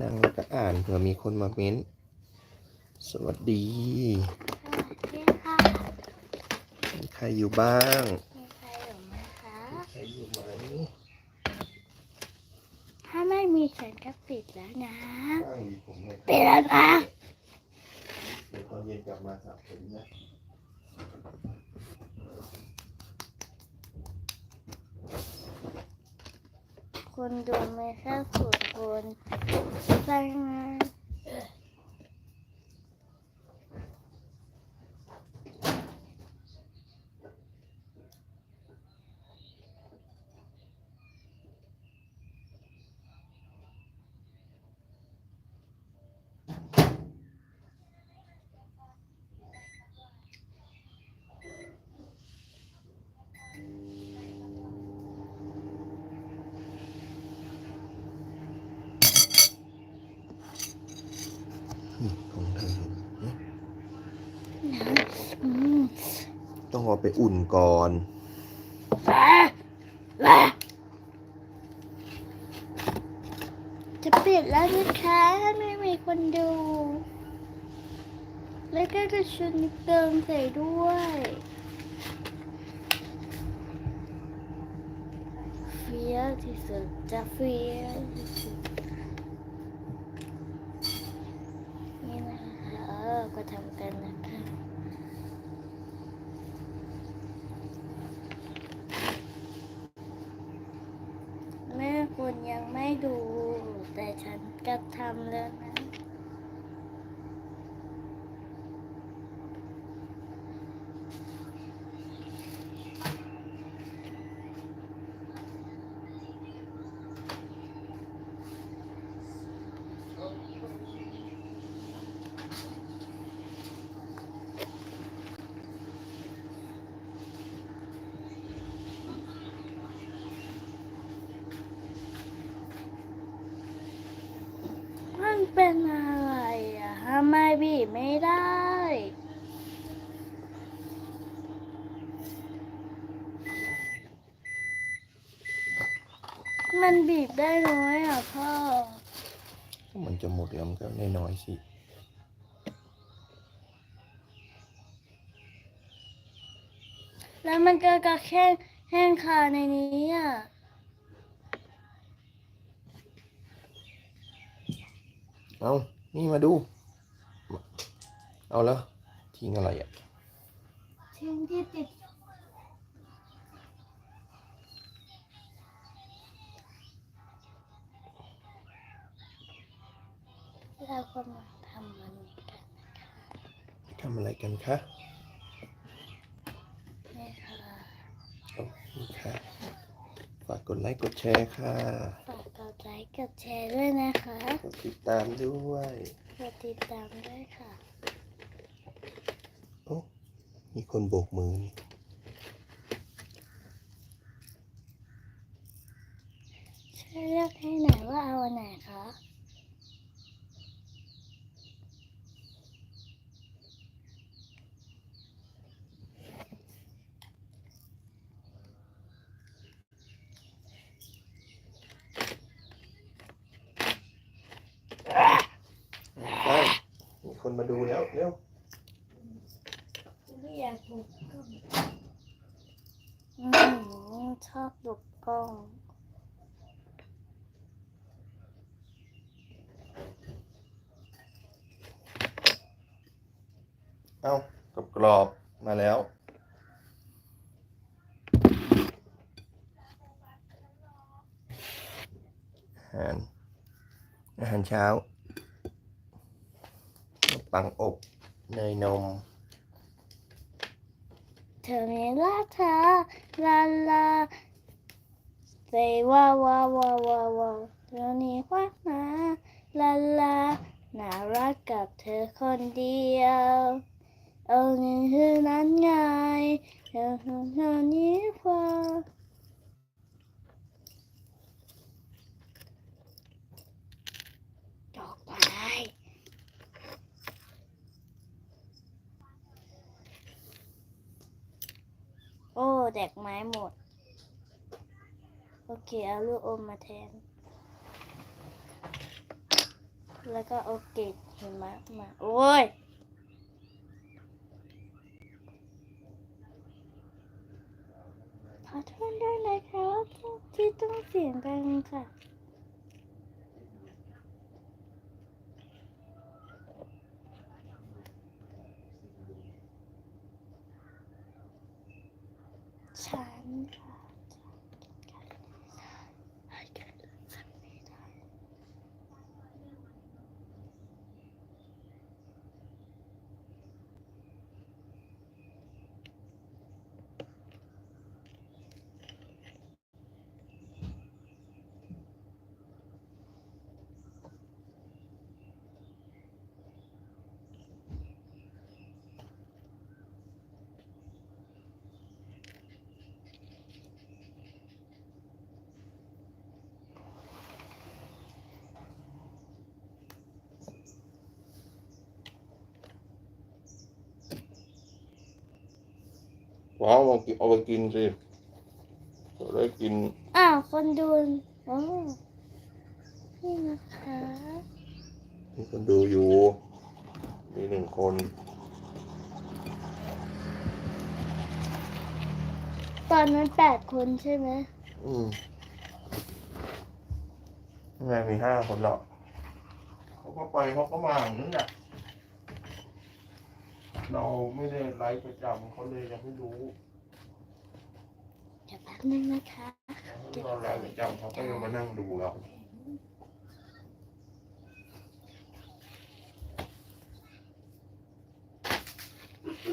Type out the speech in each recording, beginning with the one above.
นั่งแล้วก็อ่านเผื่อมีคนมาเม้น สวัสดีสวัสดีค่ะมีใครอยู่บ้างมีใครอยู่ไหมคะมีใครอยู่ไหมถ้าไม่มีฉันก็ปิดแล้วนะบ้างมีผมเนี่ยปิดแล้วนะ เดี๋ยวตอนเย็นกลับมาสระผมนะ คนดูไม่ใช่สุดคนสร้างงาน นี่ของเธอเนี่ย อืม ต้องเอาไปอุ่นก่อนแหละแหละจะปิดแล้วนะคะถ้าไม่มีคนดู แล้วก็จะชุนเติมใส่ด้วยเฟี้ยวที่สุดจะเฟี้ยวที่สุดนี่นะคะเออก็ทำกันนะคะ แม่คุณยังไม่ดู แต่ ทำแล้วนะ เป็นอะไรอะทำไมบีบไม่ได้ มันบีบได้น้อยอะพ่อมันจะหมดแล้วมันก็น้อยๆสิแล้วมันก็กระแค่แห้งคาในนี้อะ เอานี่มาดู เอาแล้วทิ้งอะไรอะทิ้งที่ติดเรากำลังทำมันกันทำอะไรกันคะนี่ค่ะเอานี่ค่ะ ฝากกดไลค์กดแชร์ค่ะฝากกดไล ค์กดแชร์ด้วยนะคะกดติดตามด้วยกดติดตามด้วยค่ะโอ้มีคนโบกมือนี่ช่วยเลือกให้หน่อยว่าเอาอันไหนคะ ไปมี คนมาดูแล้วเร็วไม่อยากดูกล้องอืมชอบดูกล้อง เอากรอบกรอบๆมาแล้ว อาหาร อาหารเช้าขนม ปังอบเนยนม เธอมีลาเธอลาลา say ว้าวว้าวว้าวว้าวว้าเธอนี่ว่ามาลาลาน่ารักกับเธอคนเดียวเอาหนึ่งคือนั้นไงเธอคนนี้พอดอกไม้ โอ้แดกไม้หมด โอเค เอาลูกอมมาแทน แล้วก็เอาเกล็ดหิมะมา โอ้ยขอโทษด้วยนะคะที่ต้องเสียงดังค่ะ ฉันค่ะ ว้าวเอากินเอาไปกินสิจะได้กิน อ้าวคนดูโอ้นี่นะคะมีคนดูอยู่ มีหนึ่งคนตอนนั้นแปดคนใช่ไหมอืมแม่มีห้าคนหรอกเขาก็ไปเขาก็มาอย่างนั้นแหละ เราไม่ได้ไลฟ์ประจำเขาเลยยังไม่รู้เดี๋ยวแป๊บนึงนะคะเราไลฟ์ประจำเขาก็ยังมานั่งดูเราอื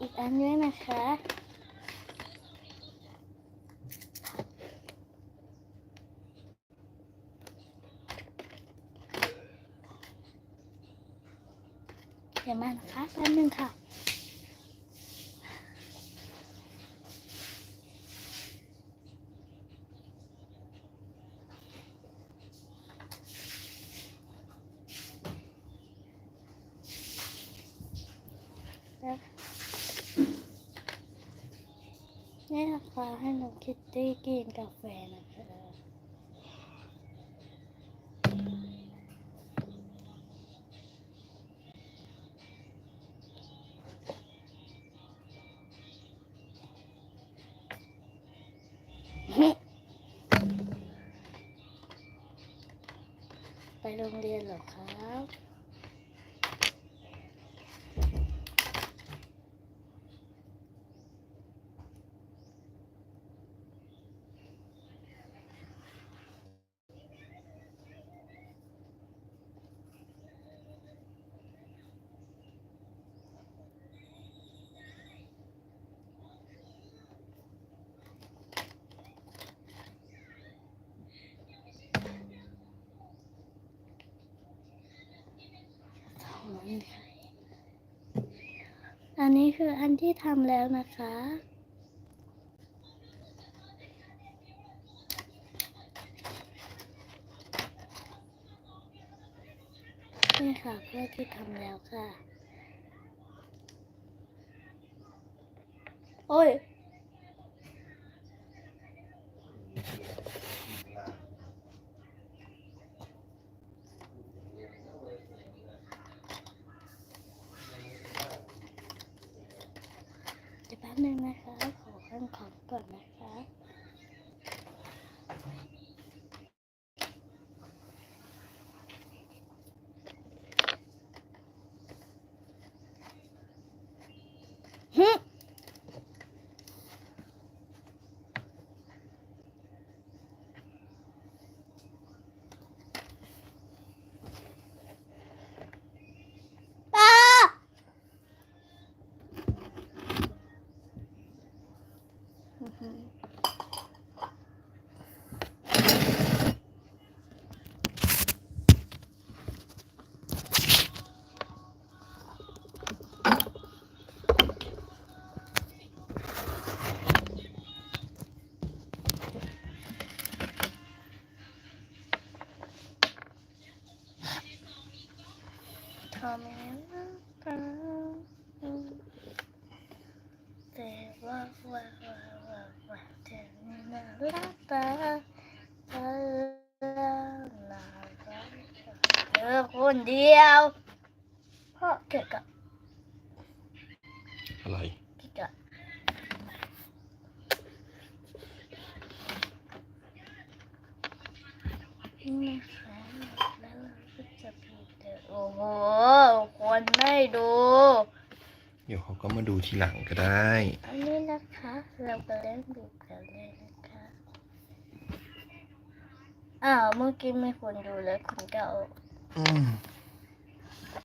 อีกอันด้วยนะคะ เดี๋ยวมานะคะแป๊บนึงค่ะ นี่นะคะให้น้องคิตตี้กินกาแฟนะคะไปโรงเรียนเหรอครับ อั นี้คืออันที่ทำแล้วนะคะ นี่ค่ะเพื่อที่ทำแล้วค่ะ โอ้ย เดี๋ยวแป๊บนึงนะคะ ขอขั้นของก่อนนะคะ ฮึอ้า ทำไมรักเธอแต่ว่าว่าว่าว่าว่าเธอนี่น่ารัก ตาเธอน่ารักเธอคนเดียวเพราะเกิดกับอะไรเกิดกับนี่นะคะแล้วเราก็จะผิดเธอโอ้โห คนไม่ดู เดี๋ยวเขาก็มาดูทีหลังก็ได้ อันนี้นะคะ เราไปเล่นบีบกันเลยนะคะ อ้าเมื่อกี้ไม่ควรดูเลยคุณก็เอา อืม